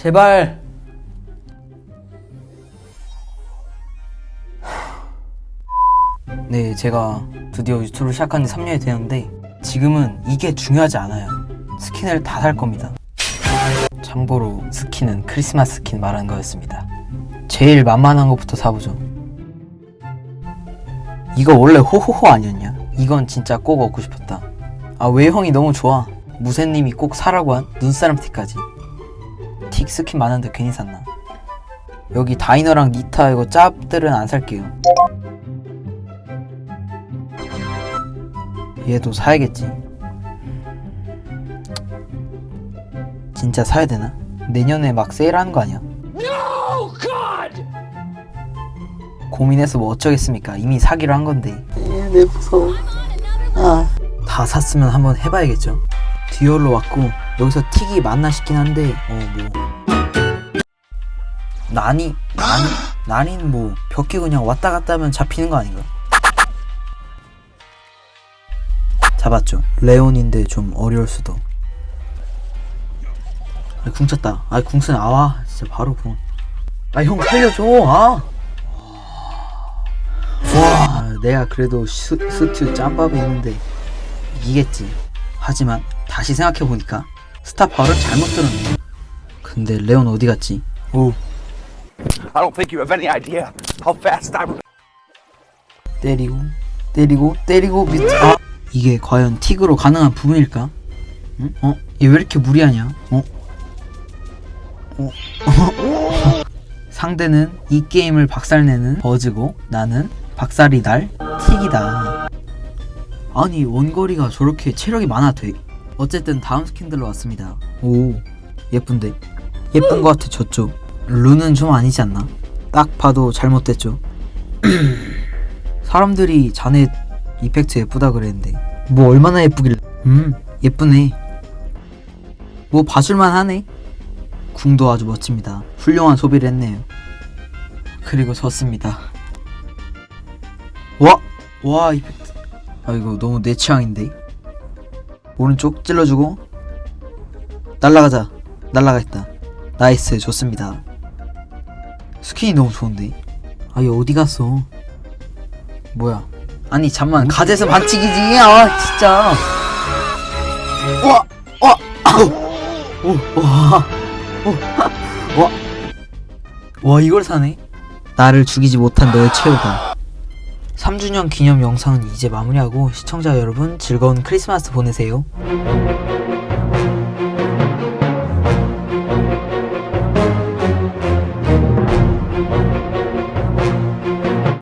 제발. 네, 제가 드디어 유튜브를 시작한 지 3년이 되는데 지금은 이게 중요하지 않아요. 스킨을 다 살 겁니다. 참고로 스킨은 크리스마스 스킨 말하는 거였습니다. 제일 만만한 것부터 사보죠. 이거 원래 호호호 아니었냐? 이건 진짜 꼭 얻고 싶었다. 아 외형이 너무 좋아. 무쇠님이 꼭 사라고 한 눈사람 틱까지. 틱 스킨 많은데 괜히 샀나? 여기 다이너랑 니타 이거 짭들은 안 살게요. 얘도 사야겠지. 진짜 사야 되나? 내년에 막 세일하는 거 아니야? 고민해서 뭐 어쩌겠습니까? 이미 사기로 한 건데. 내 무서워. 아. 다 샀으면 한번 해봐야겠죠. 듀얼로 왔고 여기서 틱이 맞나 싶긴 한데 어 뭐. 난이 난이 난이는 뭐 벽기 그냥 왔다 갔다 하면 잡히는 거 아닌가? 잡았죠. 레온인데 좀 어려울 수도. 아, 궁 쳤다. 아, 궁쓴 아와 진짜 바로 궁. 아, 형 살려줘. 아. 와, 내가 그래도 스, 스튜 짬밥이 있는데 이기겠지. 하지만 다시 생각해 보니까 스타 파워를 잘못 들었네. 근데 레온 어디 갔지? 오, I don't think you have any idea how fast I. 때리고 때리고 때리고 밑. 아, 이게 과연 틱으로 가능한 부분일까? 응? 어? 얘 왜 이렇게 무리하냐? 어? 어? 상대는 이 게임을 박살내는 버즈고 나는 박살이 날 틱이다. 아니 원거리가 저렇게 체력이 많아 돼. 어쨌든 다음 스킨들로 왔습니다. 오 예쁜데 예쁜 거 같아 저쪽. 룬은 좀 아니지 않나? 딱 봐도 잘못됐죠. 사람들이 자네 이펙트 예쁘다 그랬는데 뭐 얼마나 예쁘길래 음 예쁘네 뭐 봐줄만 하네 궁도 아주 멋집니다 훌륭한 소비를 했네요 그리고 졌습니다 와! 와 이펙트 아 이거 너무 내 취향인데 오른쪽 찔러주고 날라가자. 날라가 있다. 나이스. 좋습니다. 스킨이 너무 좋은데. 아얘 어디 갔어? 뭐야? 아니 잠만. 가제서 반칙이지. 아 진짜. 와, 와, 아우, 오, 와, 오, 와, 와 이걸 사네. 나를 죽이지 못한 너의 최후다. 3주년 기념 영상은 이제 마무리하고 시청자 여러분 즐거운 크리스마스 보내세요.